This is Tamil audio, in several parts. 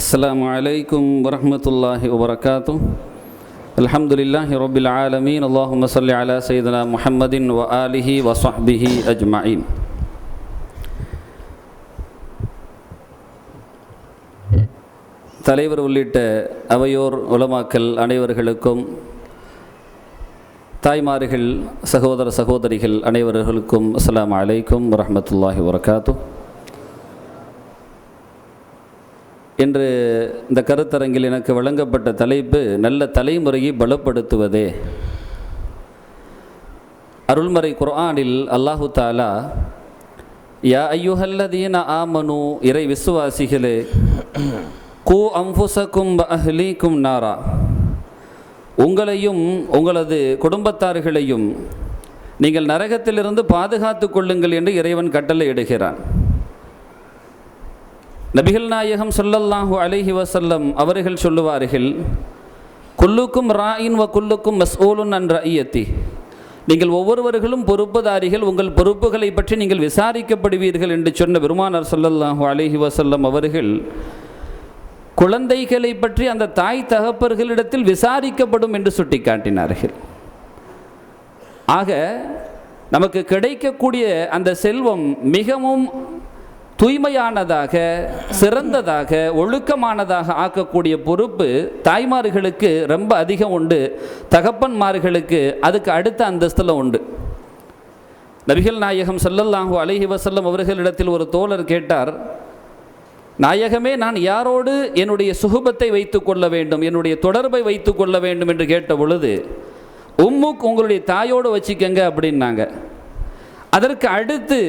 السلام عليكم ورحمة الله وبركاته الحمد لله رب العالمين اللهم صل على سيدنا محمد وآله وصحبه أجمعين தலைவர் உள்ளிட்ட அவையோர் உலமாக்கல் அனைவர்களுக்கும் தாய்மார்கள் சகோதர சகோதரிகள் அனைவர்களுக்கும் அஸ்ஸலாமு அலைக்கும் வரஹ்மத்துல்லாஹி வரகாத்து இன்று இந்த கருத்தரங்கில் எனக்கு வழங்கப்பட்ட தலைப்பு நல்ல தலைமுறையை பலப்படுத்துவதே. அருள்மறை குர்ஆனில் அல்லாஹு தாலா யா ஐயுஹல்லதீன ஆமனு இறை விசுவாசிகளே கூ அம்புசக்கும் அஹ்லீக்கும் நாரா. உங்களையும் உங்களது குடும்பத்தார்களையும் நீங்கள் நரகத்திலிருந்து பாதுகாத்து கொள்ளுங்கள் என்று இறைவன் கட்டளை இடுகிறான் நபிகள் நாயகம் சொல்லல்லாஹு அலிஹி வசல்லம் அவர்கள் சொல்லுவார்கள் குல்லுக்கும் ராயின் வ குல்லுக்கும் மஸ்ஓலுன் என்ற ஐயத்தி. நீங்கள் ஒவ்வொருவர்களும் பொறுப்புதாரிகள் உங்கள் பொறுப்புகளை பற்றி நீங்கள் விசாரிக்கப்படுவீர்கள் என்று சொன்ன பெருமானார் சொல்லல்லாஹு அலிஹி வசல்லம் அவர்கள் குழந்தைகளை பற்றி அந்த தாய் தகப்பர்களிடத்தில் விசாரிக்கப்படும் என்று சுட்டிக்காட்டினார்கள். ஆக நமக்கு கிடைக்கக்கூடிய அந்த செல்வம் மிகவும் தூய்மையானதாக சிறந்ததாக ஒழுக்கமானதாக ஆக்கக்கூடிய பொறுப்பு தாய்மார்களுக்கு ரொம்ப அதிகம் உண்டு. தகப்பன்மார்களுக்கு அதுக்கு அடுத்த அந்தஸ்தில் உண்டு. நபிகள் நாயகம் ஸல்லல்லாஹு அலஹி வசல்லம் அவர்களிடத்தில் ஒரு தோழர் கேட்டார் நாயகமே நான் யாரோடு என்னுடைய சுகுபத்தை வைத்துக் கொள்ள வேண்டும் என்னுடைய தொடர்பை வைத்துக் கொள்ள வேண்டும்? என்று கேட்ட பொழுது உம்முக் உங்களுடைய தாயோடு வச்சுக்கங்க அப்படின்னாங்க. அதற்கு அடுத்து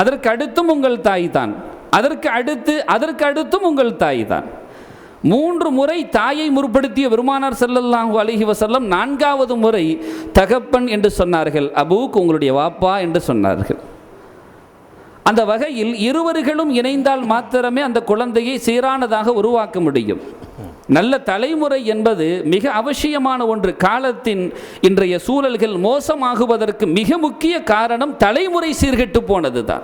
அதற்கு அடுத்தும் உங்கள் தாய் தான். அதற்கு அடுத்து அதற்கு அடுத்தும் உங்கள் தாய் தான். மூன்று முறை தாயை முற்படுத்திய பெருமானார் ஸல்லல்லாஹு அலைஹி வசல்லம் நான்காவது முறை தகப்பன் என்று சொன்னார்கள். அபூக் உங்களுடைய வாப்பா என்று சொன்னார்கள். அந்த வகையில் இருவர்களும் இணைந்தால் மாத்திரமே அந்த குழந்தையை சீரானதாக உருவாக்க முடியும். நல்ல தலைமுறை என்பது மிக அவசியமான ஒன்று. காலத்தின் இன்றைய சூழல்கள் மோசமாகுவதற்கு மிக முக்கிய காரணம் தலைமுறை சீர்கெட்டு போனது தான்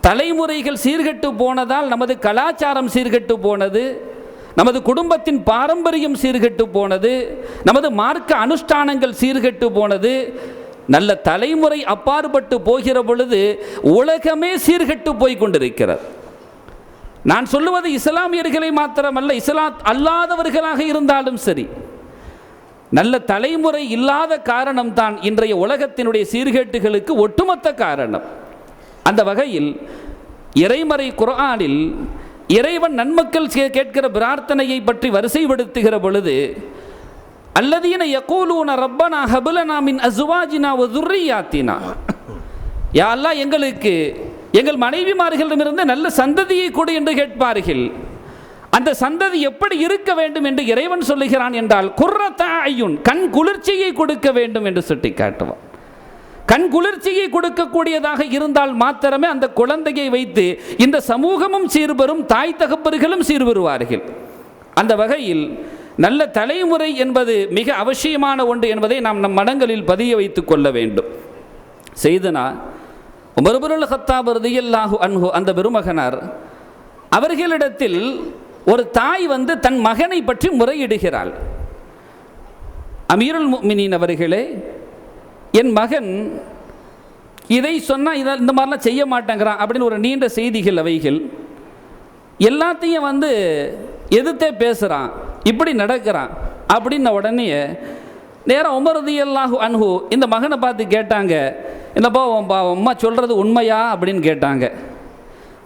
தலைமுறைகள் சீர்கெட்டு போனதால் நமது கலாச்சாரம் சீர்கெட்டு போனது நமது குடும்பத்தின் பாரம்பரியம் சீர்கெட்டு போனது நமது மார்க்க அனுஷ்டானங்கள் சீர்கெட்டு போனது. நல்ல தலைமுறை அப்பாற்பட்டு போகிற பொழுது உலகமே சீர்கெட்டு போய் கொண்டிருக்கிறது. நான் சொல்லுவது இஸ்லாமியர்களை மாத்திரமல்ல இஸ்லாம் அல்லாதவர்களாக இருந்தாலும் சரி. நல்ல தலைமுறை இல்லாத காரணம்தான் இன்றைய உலகத்தினுடைய சீர்கேட்டுகளுக்கு ஒட்டுமொத்த காரணம். அந்த வகையில் இறைமறை குரானில் இறைவன் நன்மக்கள் கே- கேட்கிற பிரார்த்தனையை பற்றி வரிசைப்படுத்துகிற பொழுது அல்லதீன யகூலூன ரப்பனா ஹபுலனா மின் அசுவாஜினா வ துர்ரியாத்தினா. யா எங்களுக்கு எங்கள் மனைவிமார்களிடமிருந்து நல்ல சந்ததியை கொடு என்று கேட்பார்கள். அந்த சந்ததி எப்படி இருக்க வேண்டும் என்று இறைவன் சொல்லுகிறான் என்றால் குர்ரத்தா ஐயுன் கண் குளிர்ச்சியை கொடுக்க வேண்டும் என்று சுட்டி காட்டுவான் கண் குளிர்ச்சியை கொடுக்கக்கூடியதாக இருந்தால் மாத்திரமே அந்த குழந்தையை வைத்து இந்த சமூகமும் சீர்பெறும் தாய் தகப்பர்களும் சீர்பெறுவார்கள். அந்த வகையில் நல்ல தலைமுறை என்பது மிக அவசியமான ஒன்று என்பதை நாம் நம் மனங்களில் பதிய வைத்துக் கொள்ள வேண்டும். செய்தனா உமர்புருல் ஹத்தாப் ரதியல்லாஹு அன்ஹு அந்த பெருமகனார் அவர்களிடத்தில் ஒரு தாய் வந்து தன் மகனை பற்றி முறையிடுகிறாள். அமீருல் முஃமினீன் அவர்களே என் மகன் இதை சொன்னால் இதை இந்த மாதிரிலாம் செய்ய மாட்டேங்கிறான் அப்படின்னு ஒரு நீண்ட செய்திகள் அவைகள். எல்லாத்தையும் வந்து எதிர்த்தே பேசுகிறான் இப்படி நடக்கிறான் அப்படின்ன உடனே நேரம் உமரதியல்லாஹு அன்ஹு இந்த மகனை பார்த்து கேட்டாங்க என்னப்பா அம்மா சொல்கிறது உண்மையா அப்படின்னு கேட்டாங்க.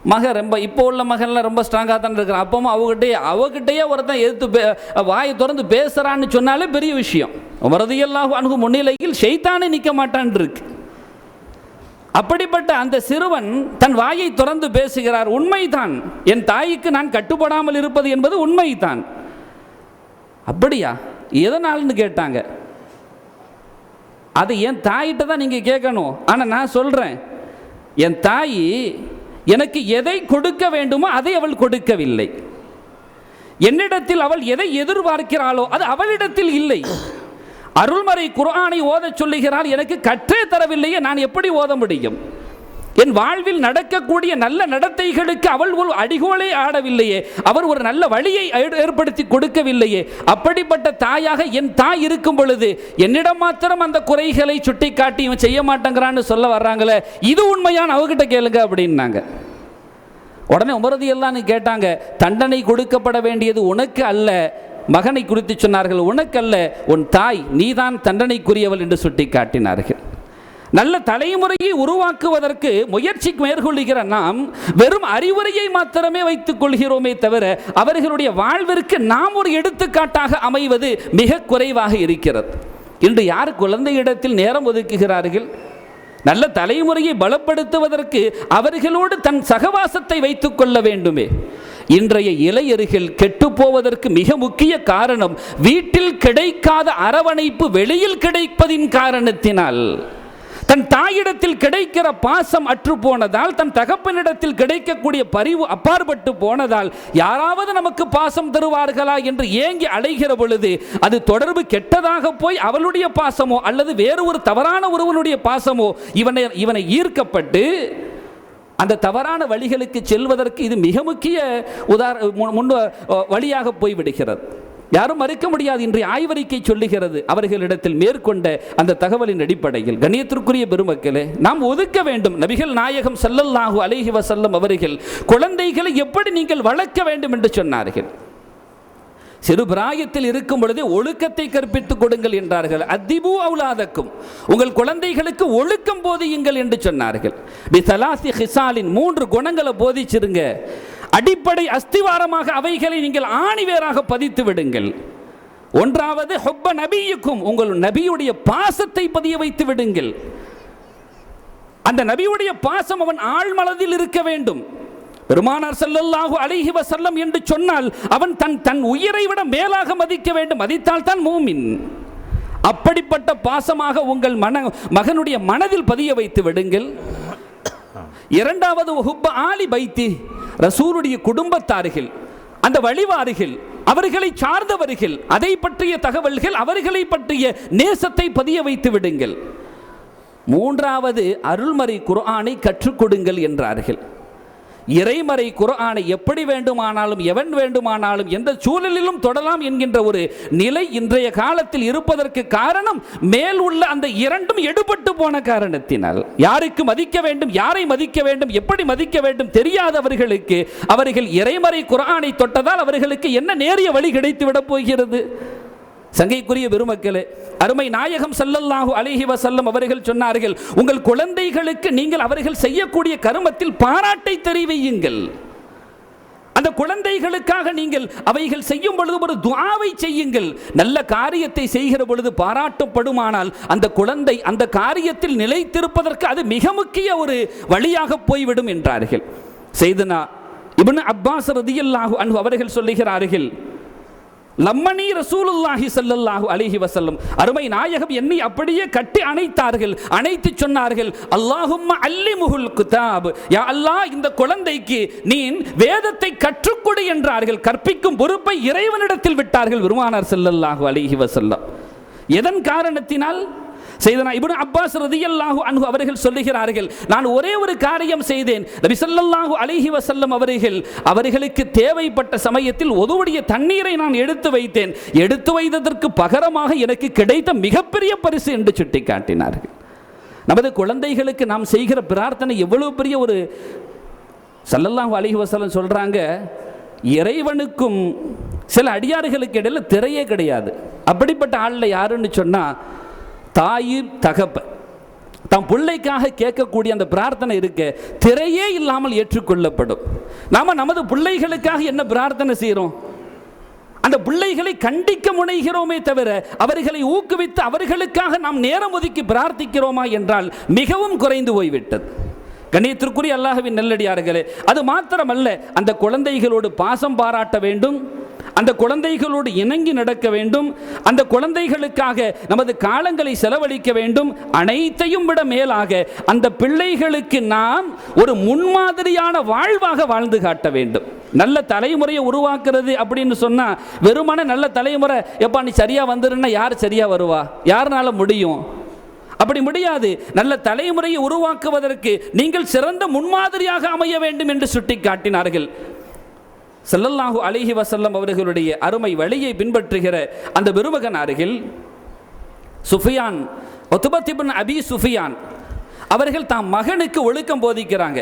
மகன் ரொம்ப இப்போ உள்ள மகன்லாம் ரொம்ப ஸ்ட்ராங்காக தான் இருக்கிறான். அப்பவும் அவகிட்டே அவகிட்டயே ஒருத்தன் எதிர்த்து பே வாயை திறந்து பேசுகிறான்னு சொன்னாலே பெரிய விஷயம். வரதியெல்லாம் அணுகும் முன்னிலையில் ஷைத்தானே நிற்க மாட்டான் இருக்கு. அப்படிப்பட்ட அந்த சிறுவன் தன் வாயை திறந்து பேசுகிறார். உண்மைதான். என் தாய்க்கு நான் கட்டுப்படாமல் இருப்பது என்பது உண்மைதான். அப்படியா? எதனால்னு கேட்டாங்க. அது என் தாயிட்ட தான் நீங்கள் கேட்கணும். ஆனால் நான் சொல்கிறேன் என் தாய் எனக்கு எதை கொடுக்க வேண்டுமோ அதை அவள் கொடுக்கவில்லை. என்னிடத்தில் அவள் எதை எதிர்பார்க்கிறாளோ அது அவளிடத்தில் இல்லை. அருள்மறை குர்ஆனை ஓதச் சொல்லுகிறாள் எனக்கு கற்றே தரவில்லையே நான் எப்படி ஓத முடியும்? என் வாழ்வில் நடக்கக்கூடிய நல்ல நடத்தைகளுக்கு அவள் ஒரு அடிகோலை ஆடவில்லையே. அவர் ஒரு நல்ல வழியை ஏற்படுத்தி கொடுக்கவில்லையே. அப்படிப்பட்ட தாயாக என் தாய் இருக்கும் பொழுது என்னிடம் மாத்திரம் அந்த குறைகளை சுட்டிக்காட்டி இவன் செய்ய மாட்டேங்கிறான்னு சொல்ல வர்றாங்களே. இது உண்மையான அவகிட்ட கேளுங்க அப்படின்னாங்க. உடனே உமரதி எல்லாம் கேட்டாங்க தண்டனை கொடுக்கப்பட வேண்டியது உனக்கு அல்ல. மகனை குறித்து சொன்னார்கள் உனக்கல்ல உன் தாய் நீதான் தண்டனைக்குரியவள் என்று சுட்டி காட்டினார்கள் நல்ல தலைமுறையை உருவாக்குவதற்கு முயற்சி மேற்கொள்கிற நாம் வெறும் அறிவுரையை மாத்திரமே வைத்துக் கொள்கிறோமே தவிர அவர்களுடைய வாழ்விற்கு நாம் ஒரு எடுத்துக்காட்டாக அமைவது மிக குறைவாக இருக்கிறது. இன்று யார் குழந்தையிடத்தில் நேரம் ஒதுக்குகிறார்கள்? நல்ல தலைமுறையை பலப்படுத்துவதற்கு அவர்களோடு தன் சகவாசத்தை வைத்துக் கொள்ள வேண்டுமே. இன்றைய இளையர்கள் கெட்டுப்போவதற்கு மிக முக்கிய காரணம் வீட்டில் கிடைக்காத அரவணைப்பு வெளியில் கிடைப்பதின் காரணத்தினால். தன் தாயிடத்தில் கிடைக்கிற பாசம் அற்று போனதால் தன் தகப்பனிடத்தில் கிடைக்கக்கூடிய பரிவு அப்பாற்பட்டு போனதால் யாராவது நமக்கு பாசம் தருவார்களா என்று ஏங்கி அலைகிற பொழுது அது தொடர்பு கெட்டதாக போய் அவளுடைய பாசமோ அல்லது வேறு ஒரு தவறான ஒருவனுடைய பாசமோ இவனை இவனை ஈர்க்கப்பட்டு அந்த தவறான வழிகளுக்கு செல்வதற்கு இது மிக முக்கிய உதார முன் முன் வழியாக போய்விடுகிறது. யாரும் மறுக்க முடியாது இன்றைய ஆய்வறிக்கை சொல்லுகிறது. அவர்களிடத்தில் மேற்கொண்ட அந்த தகவலின் அடிப்படையில் கணியத்திற்குரிய பெருமக்களே நாம் ஒதுக்க வேண்டும். நபிகள் நாயகம் ஸல்லல்லாஹு அலைஹி வசல்லம் அவர்கள் குழந்தைகளை எப்படி நீங்கள் வளர்க்க வேண்டும் என்று சொன்னார்கள். சிறு பிராயத்தில் இருக்கும் பொழுதே ஒழுக்கத்தை கற்பித்துக் கொடுங்கள் என்றார்கள். அத்திபு அவுலாதக்கும் உங்கள் குழந்தைகளுக்கு ஒழுக்கம் போதியுங்கள் என்று சொன்னார்கள். ஹிசாலின் மூன்று குணங்களை போதிச்சிருங்க. அடிப்படை அஸ்திவாரமாக அவைகளை நீங்கள் ஆணிவேராக பதித்து விடுங்கள். ஒன்றாவது ஹொப்ப நபியுக்கும் உங்கள் நபியுடைய பாசத்தை பதிய வைத்து விடுங்கள். அந்த நபியுடைய பாசம் அவன் ஆழ்மனதில் இருக்க வேண்டும். பெருமானார் செல்லல்லாஹு அலைஹி வசல்லம் என்று சொன்னால் அவன் தன் தன் உயிரை விட மேலாக மதிக்க வேண்டும். மதித்தால் தான் மூமின். அப்படிப்பட்ட பாசமாக உங்கள் மன மகனுடைய மனதில் பதிய வைத்து விடுங்கள். இரண்டாவது ஹுப்ப ஆலி பைத்தி ரசூலுடைய குடும்பத்தார்கள் அந்த வழிவார்கள் அவர்களை சார்ந்தவர்கள் அதை பற்றிய தகவல்கள் அவர்களை பற்றிய நேசத்தை பதிய வைத்து விடுங்கள். மூன்றாவது அருள்மறை குர்ஆனை கற்றுக் கொடுங்கள் என்றார்கள். இறைமறை குரானை எப்படி வேண்டுமானாலும் எவன் வேண்டுமானாலும் எந்த சூழலிலும் தொடலாம் என்கின்ற ஒரு நிலை இன்றைய காலத்தில் இருப்பதற்கு காரணம் மேல் உள்ள அந்த இரண்டும் எடுபட்டு போன காரணத்தினால். யாருக்கு மதிக்க வேண்டும் யாரை மதிக்க வேண்டும் எப்படி மதிக்க வேண்டும் தெரியாதவர்களுக்கு அவர்கள் இறைமறை குரானை தொட்டதால் அவர்களுக்கு என்ன நேரிய வழி கிடைத்து விடப் போகிறது? சங்கைக்குரிய பெருமக்களே அருமை நாயகம் சல்லல்லாஹு அலிஹி வசல்லம் அவர்கள் சொன்னார்கள் உங்கள் குழந்தைகளுக்கு நீங்கள் அவர்கள் செய்யக்கூடிய கருமத்தில் பாராட்டை தெரிவியுங்கள். அந்த குழந்தைகளுக்காக நீங்கள் அவைகள் செய்யும் பொழுது ஒரு துவாவை செய்யுங்கள். நல்ல காரியத்தை செய்கிற பொழுது பாராட்டப்படுமானால் அந்த குழந்தை அந்த காரியத்தில் நிலைத்திருப்பதற்கு அது மிக முக்கிய ஒரு வழியாக போய்விடும் என்றார்கள். செய்தனா இப்னு அப்பாஸ் ரதியல்லாஹு அன்பு அவர்கள் சொல்லுகிறார்கள் லம்மணி ரசூலுல்லாஹி சல்லல்லாஹு அலிஹி வசல்லம் அருமை நாயகம் என்னை அப்படியே கட்டி அணைத்தார்கள். அணைத்து சொன்னார்கள் அல்லாஹும் அல்லி முகுல் குதாப். யா அல்லாஹ் இந்த குழந்தைக்கு நீ வேதத்தை கற்றுக்கொடு என்றார்கள். கற்பிக்கும் பொறுப்பை இறைவனிடத்தில் விட்டார்கள் பெருமானார் செல்லல்லாஹு அலிஹி வசல்லம் எதன் காரணத்தினால்? செய்தனா இப்னு அப்பாஸ் ரதியல்லாஹு அன்ஹு அவர்கள் சொல்லுகிறார்கள் நான் ஒரே ஒரு காரியம் செய்தேன். நபி ஸல்லல்லாஹு அலைஹி அவர்கள் அவர்களுக்கு தேவைப்பட்ட சமயத்தில் ஒதுவடைய தண்ணீரை நான் எடுத்து வைத்தேன். எடுத்து வைத்ததற்கு பகரமாக எனக்கு கிடைத்த மிகப்பெரிய பரிசு என்று சுட்டி காட்டினார்கள் நமது குழந்தைகளுக்கு நாம் செய்கிற பிரார்த்தனை எவ்வளவு பெரிய ஒரு சல்லல்லாஹு அழகி வசல்லம் சொல்கிறாங்க இறைவனுக்கும் சில அடியார்களுக்கு இடையில் திரையே கிடையாது. அப்படிப்பட்ட ஆளில் யாருன்னு சொன்னால் தாய் தகப்ப தம் பிள்ளைக்காக கேட்கக்கூடிய அந்த பிரார்த்தனை இருக்க திரையே இல்லாமல் ஏற்றுக்கொள்ளப்படும். நாம் நமது பிள்ளைகளுக்காக என்ன பிரார்த்தனை செய்கிறோம் அந்த பிள்ளைகளை கண்டிக்க முனைகிறோமே தவிர அவர்களை ஊக்குவித்து அவர்களுக்காக நாம் நேரம் ஒதுக்கி பிரார்த்திக்கிறோமா என்றால் மிகவும் குறைந்து போய்விட்டது. கண்ணியத்திற்குரிய அல்லாஹவின் நெல்லடியார்களே அது மாத்திரமல்ல அந்த குழந்தைகளோடு பாசம் பாராட்ட வேண்டும். அந்த குழந்தைகளோடு இணங்கி நடக்க வேண்டும். அந்த குழந்தைகளுக்காக நமது காலங்களை செலவழிக்க வேண்டும். அனைத்தையும் விட மேலாக அந்த பிள்ளைகளுக்கு நாம் ஒரு முன்மாதிரியான வாழ்வாக வாழ்ந்து காட்ட வேண்டும். நல்ல தலைமுறையை உருவாக்குறது அப்படின்னு சொன்னால் வெறுமான நல்ல தலைமுறை எப்பா நீ சரியாக வந்துருன்னா யார் சரியாக வருவா? யாருனால முடியும்? அப்படி முடியாது. நல்ல தலைமுறையை உருவாக்குவதற்கு நீங்கள் சிறந்த முன்மாதிரியாக அமைய வேண்டும் என்று சுட்டி காட்டினார்கள் செல்லல்லாஹு அலிஹி வசல்லம் அவர்களுடைய அருமை வழியை பின்பற்றுகிற அந்த பெருமகனார்கள் சுஃபியான் ஒத்துபத்திபன் அபி சுஃபியான் அவர்கள் தாம் மகனுக்கு ஒழுக்கம் போதிக்கிறாங்க.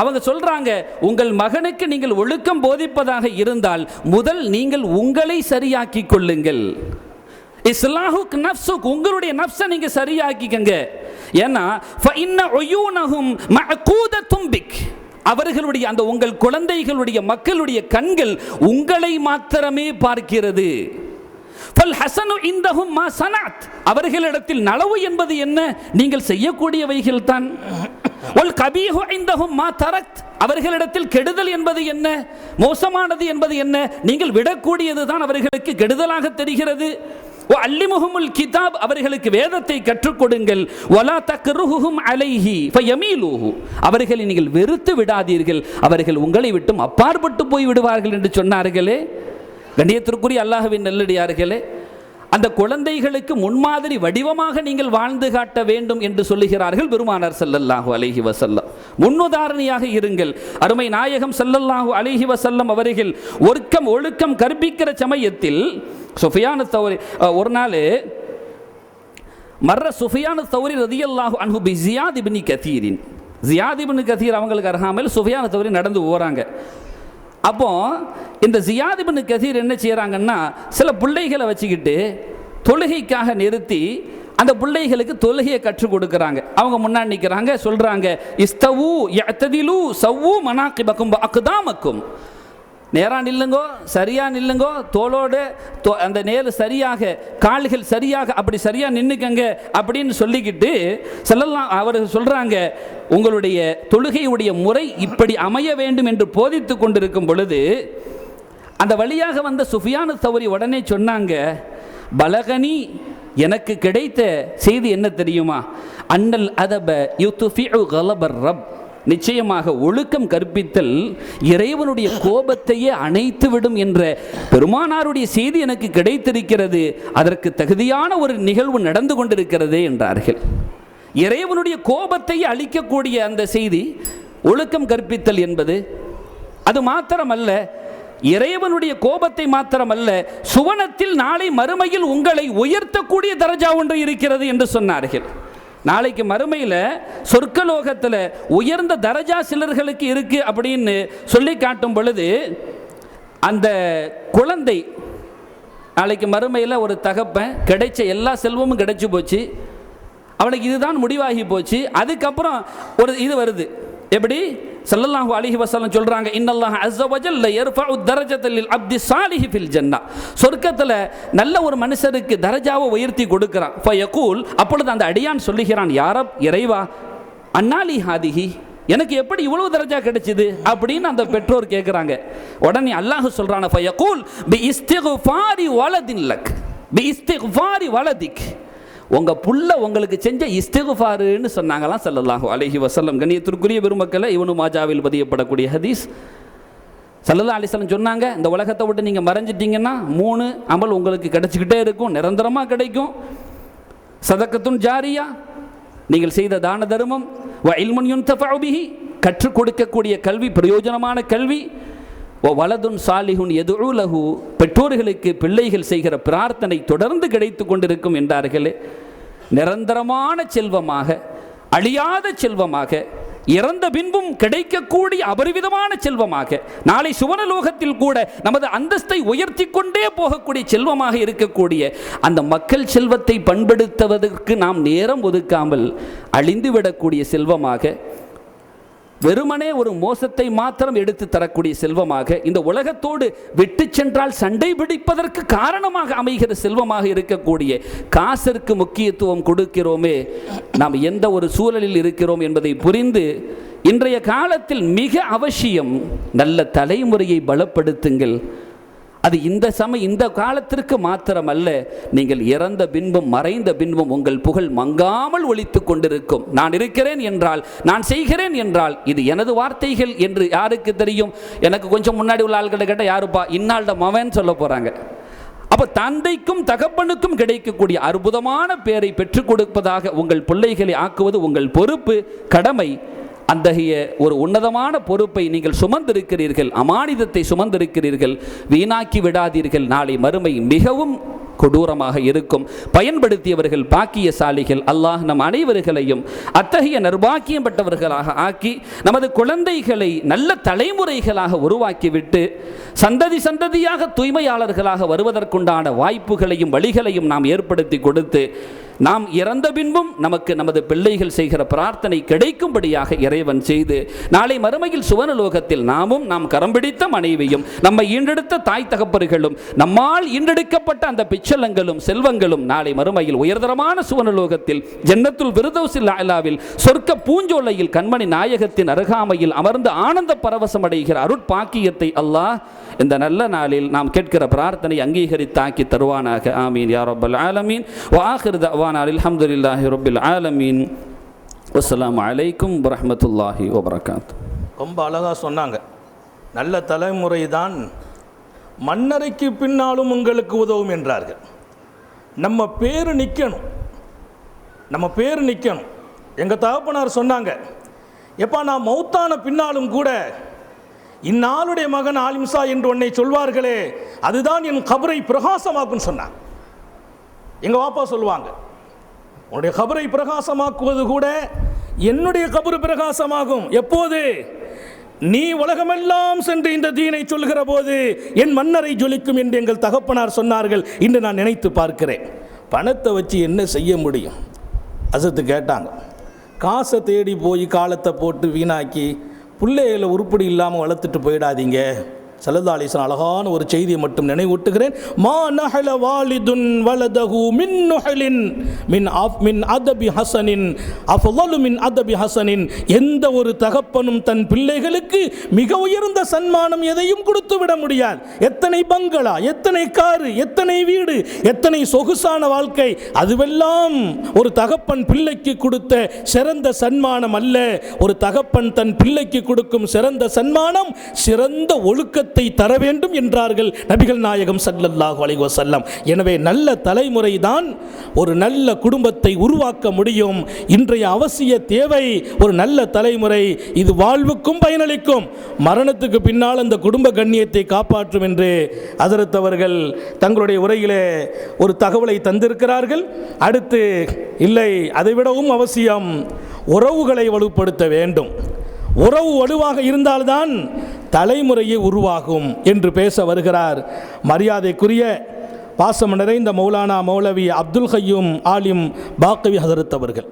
அவங்க சொல்றாங்க உங்கள் மகனுக்கு நீங்கள் ஒழுக்கம் போதிப்பதாக இருந்தால் முதல் நீங்கள் உங்களை சரியாக்கிக் கொள்ளுங்கள். இஸ்லாஹுக் நப்சுக் உங்களுடைய நஃப்ஸை நீங்க சரியாக்கிக்கங்க. ஏன்னா ஃபஇன்ன உயூனஹும் மஅகூதத்தும் தும்பிக் அவர்களுடைய அந்த உங்கள் குழந்தைகளுடைய மக்களுடைய கண்கள் உங்களை மாத்திரமே பார்க்கிறது. ஹசனு மா சனாத் அவர்களிடத்தில் நலவு என்பது என்ன? நீங்கள் செய்யக்கூடியவைகள் தான். மா அவர்களிடத்தில் கெடுதல் என்பது என்ன? மோசமானது என்பது என்ன? நீங்கள் விடக்கூடியது தான் அவர்களுக்கு கெடுதலாக தெரிகிறது. ஓ அல்லிமுகமுல் கிதாப் அவர்களுக்கு வேதத்தை கற்றுக் கொடுங்கள் ஒலா தக்ருஹும் அலைஹி ஃபயமீலுஹு அவர்களை நீங்கள் வெறுத்து விடாதீர்கள். அவர்கள் உங்களை விட்டும் அப்பாற்பட்டு போய் விடுவார்கள் என்று சொன்னார்களே. கண்ணியத்திற்குரிய அல்லாஹுவின் நெல்லடியார்களே அந்த குழந்தைகளுக்கு முன்மாதிரி வடிவமாக நீங்கள் வாழ்ந்து காட்ட வேண்டும் என்று சொல்லுகிறார்கள் பெருமானார் செல்லல்லாஹு அலஹி வசல்லம் முன்னுதாரணியாக இருங்கள். அருமை நாயகம் செல்லல்லாஹு அலஹி வசல்லம் அவர்கள் ஒர்க்கம் ஒழுக்கம் கற்பிக்கிற சமயத்தில் சுஃபியான தௌரி ஒரு நாள் மர்ற சுஃபியான தவறி ரதியல்லாஹு அன்ஹு பி ஜியாத் இப்னி கதீரின் ஜியாத் இப்னு கதீர் அவங்களுக்கு அருகாமல் சுஃபியான தௌரி நடந்து போகிறாங்க அப்போ இந்த ஜியாத் இப்னு கதீர் என்ன செய்கிறாங்கன்னா சில பிள்ளைகளை வச்சுக்கிட்டு தொழுகைக்காக நிறுத்தி அந்த பிள்ளைகளுக்கு தொழுகையை கற்றுக் கொடுக்குறாங்க. அவங்க முன்னாடி நிற்கிறாங்க சொல்கிறாங்க இஸ்தவு யத்ததிலு சவ்வு மனாக்கிபக்கும் அக்குதாமக்கும் நேராக நில்லுங்கோ சரியாக நில்லுங்கோ தோளோடு தோ அந்த நேரு சரியாக கால்கள் சரியாக அப்படி சரியாக நின்றுக்கங்க அப்படின்னு சொல்லிக்கிட்டு செல்லலாம் அவர் சொல்கிறாங்க உங்களுடைய தொழுகையுடைய முறை இப்படி அமைய வேண்டும் என்று போதித்து கொண்டிருக்கும் பொழுது அந்த வழியாக வந்த சுஃபியான தவறி உடனே சொன்னாங்க பலகனி எனக்கு கிடைத்த செய்தி என்ன தெரியுமா? அன்னல் அதப யுத்துஃபிஉ கலபர் ரப். நிச்சயமாக ஒழுக்கம் கற்பித்தல் இறைவனுடைய கோபத்தையே அணைத்து விடும் என்ற பெருமானாருடைய செய்தி எனக்கு கிடைத்திருக்கிறது. அதற்கு தகுதியான ஒரு நிகழ்வு நடந்து கொண்டிருக்கிறதே என்றார்கள். இறைவனுடைய கோபத்தை அழிக்கக்கூடிய அந்த செய்தி ஒழுக்கம் கற்பித்தல் என்பது அது மாத்திரமல்ல இறைவனுடைய கோபத்தை மாத்திரமல்ல சுவனத்தில் நாளை மறுமையில் உங்களை உயர்த்தக்கூடிய தரஜா ஒன்று இருக்கிறது என்று சொன்னார்கள். நாளைக்கு மறுமையில் சொர்க்கலோகத்தில் உயர்ந்த தரஜா சிலர்களுக்கு இருக்குது அப்படின்னு சொல்லி காட்டும் பொழுது அந்த குழந்தை நாளைக்கு மறுமையில் ஒரு தகப்பன் கிடைச்ச எல்லா செல்வமும் கிடைச்சி போச்சு. அவனுக்கு இதுதான் முடிவாகி போச்சு. அதுக்கப்புறம் ஒரு இது வருது. எப்படி? சல்லல்லாஹு அலிஹி வசலம் சொல்கிறாங்க இன்னல்லாஹ் அஸ்ஸவஜல்ல வஜல்ல யர்ஃபஉ லில் அப்தி சாலிஹி ஃபில் ஜன்னா. சொர்க்கத்தில் நல்ல ஒரு மனுஷருக்கு தரஜாவை உயர்த்தி கொடுக்கிறான். ஃபயகூல் அப்பொழுது அந்த அடியான் சொல்லுகிறான் யாரப் இறைவா அன்னாலி ஹாதிஹி எனக்கு எப்படி இவ்வளவு தரஜா கிடைச்சது? அப்படின்னு அந்த பெற்றோர் கேட்குறாங்க உடனே அல்லாஹ் சொல்றான ஃபயகூல் பி இஸ்திக்ஃபாரி வலதின் லக் பி இஸ்திக்ஃபாரி வலதிக். உங்கள் புள்ள உங்களுக்கு செஞ்ச இஸ்திகுஃபாருன்னு சொன்னாங்களாம் ஸல்லல்லாஹு அலஹி வசல்லம் கண்ணியத்திற்குரிய பெருமக்களை இவனு மாஜாவில் பதியப்படக்கூடிய ஹதீஸ். சல்லல்லா அலிஸ்லம் சொன்னாங்க இந்த உலகத்தை விட்டு நீங்கள் மறைஞ்சிட்டீங்கன்னா மூணு அமல் உங்களுக்கு கிடைச்சிக்கிட்டே இருக்கும் நிரந்தரமாக கிடைக்கும். சதக்கத்துன் ஜாரியா நீங்கள் செய்த தான தர்மம் இல்முன் கற்றுக் கொடுக்கக்கூடிய கல்வி பிரயோஜனமான கல்வி ஓ வலதுன் சாலிஹுன் எதுலகு பெற்றோர்களுக்கு பிள்ளைகள் செய்கிற பிரார்த்தனை தொடர்ந்து கிடைத்து கொண்டிருக்கும் என்றார்களே. நிரந்தரமான செல்வமாக அழியாத செல்வமாக இறந்த பின்பும் கிடைக்கக்கூடிய அபரிவிதமான செல்வமாக நாளை சுவனலோகத்தில் கூட நமது அந்தஸ்தை உயர்த்தி கொண்டே போகக்கூடிய செல்வமாக இருக்கக்கூடிய அந்த மக்கள் செல்வத்தை பண்படுத்துவதற்கு நாம் நேரம் ஒதுக்காமல் அழிந்துவிடக்கூடிய செல்வமாக வெறுமனே ஒரு மோசத்தை மாத்திரம் எடுத்து தரக்கூடிய செல்வமாக இந்த உலகத்தோடு விட்டு சென்றால் சண்டை பிடிப்பதற்கு காரணமாக அமைகிற செல்வமாக இருக்கக்கூடிய காசிற்கு முக்கியத்துவம் கொடுக்கிறோமே நாம் எந்த ஒரு சூழலில் இருக்கிறோம் என்பதை புரிந்து இன்றைய காலத்தில் மிக அவசியம் நல்ல தலைமுறையை பலப்படுத்துங்கள். அது இந்த சமயம் இந்த காலத்திற்கு மாத்திரமல்ல நீங்கள் இறந்த பின்பும் மறைந்த பின்பும் உங்கள் புகழ் மங்காமல் ஒழித்து கொண்டிருக்கும். நான் இருக்கிறேன் என்றால் நான் செய்கிறேன் என்றால் இது எனது வார்த்தைகள் என்று யாருக்கு தெரியும்? எனக்கு கொஞ்சம் முன்னாடி உள்ள ஆள்கிட்ட கேட்டால் யாருப்பா இன்னால்ட மவன் சொல்ல போகிறாங்க அப்போ தந்தைக்கும் தகப்பனுக்கும் கிடைக்கக்கூடிய அற்புதமான பேரை பெற்றுக் கொடுப்பதாக உங்கள் பிள்ளைகளை ஆக்குவது உங்கள் பொறுப்பு கடமை. அத்தகைய ஒரு உன்னதமான பொறுப்பை நீங்கள் சுமந்திருக்கிறீர்கள் அமானிதத்தை சுமந்திருக்கிறீர்கள் வீணாக்கி விடாதீர்கள். நாளை மறுமை மிகவும் கொடூரமாக இருக்கும். பயன்படுத்தியவர்கள் பாக்கியசாலிகள் அல்லாஹ் நம் அனைவர்களையும் அத்தகைய நர்பாக்கியம் பெற்றவர்களாக ஆக்கி நமது குழந்தைகளை நல்ல தலைமுறைகளாக உருவாக்கிவிட்டு சந்ததி சந்ததியாக தூய்மையாளர்களாக வருவதற்குண்டான வாய்ப்புகளையும் வழிகளையும் நாம் ஏற்படுத்தி கொடுத்து நாம் இறந்த பின்பும் நமக்கு நமது பிள்ளைகள் செய்கிற பிரார்த்தனை கிடைக்கும்படியாக இறைவன் செய்து நாளை மறுமையில் சுவனலோகத்தில் நாமும் நாம் கரம் பிடித்த மனைவியும் நம்மை ஈண்டெடுத்த தாய் தகப்பர்களும் நம்மால் ஈண்டெடுக்கப்பட்ட அந்த பிச்சலங்களும் செல்வங்களும் நாளை மறுமையில் உயர்தரமான சுவனலோகத்தில் ஜன்னத்துல் விருதோசில் அலாவில் சொர்க்க பூஞ்சோலையில் கண்மணி நாயகத்தின் அருகாமையில் அமர்ந்து ஆனந்த பரவசம் அடைகிற அருட்பாக்கியத்தை அல்லாஹ் இந்த நல்ல நாளில் நாம் கேட்கிற பிரார்த்தனை அங்கீகரித்தாக்கி தருவானாக. ஆமீன். யா ஆலமீன். வாஹிர் தவானா அல்ஹம்துலில்லாஹி ரப்பில் ஆலமீன். வஸ்ஸலாமு அலைக்கும் வரமத்துல்லாஹி வபரகாத். ரொம்ப அழகாக சொன்னாங்க. நல்ல தலைமுறை தான் மன்னரைக்கு பின்னாலும் உங்களுக்கு உதவும் என்றார்கள். நம்ம பேர் நிற்கணும் நம்ம பேர் நிற்கணும் எங்கள் தகப்பனார் சொன்னாங்க எப்பா நான் மௌத்தான பின்னாலும் கூட இந்நாளுடைய மகன் ஆலிம்சா என்று உன்னை சொல்வார்களே அதுதான் என் கபரை பிரகாசமாக்குன்னு சொன்னாங்க. எங்கள் வாப்பா சொல்லுவாங்க உன்னுடைய கபரை பிரகாசமாக்குவது கூட என்னுடைய கபரு பிரகாசமாகும். எப்போது? நீ உலகமெல்லாம் சென்று இந்த தீனை சொல்கிற போது என் மன்னரை ஜொலிக்கும் என்று எங்கள் தகப்பனார் சொன்னார்கள் இன்று நான் நினைத்து பார்க்கிறேன். பணத்தை வச்சு என்ன செய்ய முடியும்? அசத்து கேட்டாங்க. காசை தேடி போய் காலத்தை போட்டு வீணாக்கி பிள்ளைகளை உருப்படி இல்லாமல் வளர்த்துட்டு போயிடாதீங்க. சல்லதாலிசன் அழகான ஒரு செய்தியை மட்டும் நினைவூட்டுகிறேன். மா நஹல வாலிதுன் வலதஹு மின் நுஹலின் மின் ஆஃப் மின் அதபி ஹசனின் அஃலு மின் அதபி ஹசனின். எந்த ஒரு தகப்பனும் தன் பிள்ளைகளுக்கு மிக உயர்ந்த சன்மானம் எதையும் கொடுத்து விட முடியாது. எத்தனை பங்களா எத்தனை காரு எத்தனை வீடு எத்தனை சொகுசான வாழ்க்கை அதுவெல்லாம் ஒரு தகப்பன் பிள்ளைக்கு கொடுத்த சிறந்த சன்மானம் அல்ல. ஒரு தகப்பன் தன் பிள்ளைக்கு கொடுக்கும் சிறந்த சன்மானம் சிறந்த ஒழுக்கத்தை தர வேண்டும் என்றார்கள் நபிகள் நாயகம் சல்லல்லாஹு அலைஹி வசல்லம் எனவே நல்ல தலைமுறை தான் ஒரு நல்ல குடும்பத்தை உருவாக்க முடியும். இன்றைய அவசிய தேவை ஒரு நல்ல தலைமுறை. இது வாழ்வுக்கும் பயனளிக்கும். மரணத்துக்கு பின்னால் அந்த குடும்ப கண்ணியத்தை காப்பாற்றும் என்று ஹஜரத் தங்களுடைய உரையிலே ஒரு தகவலை தந்திருக்கிறார்கள். அடுத்து இல்லை அதைவிடவும் அவசியம் உறவுகளை வலுப்படுத்த வேண்டும். உறவு வலுவாக இருந்தால்தான் தலைமுறையே உருவாகும் என்று பேச வருகிறார். மரியாதைக்குரிய பாசம் நிறைந்த மௌலானா மௌலவி அப்துல் ஹையும் ஆலிம் பாக்கவி ஹசரத் அவர்கள்.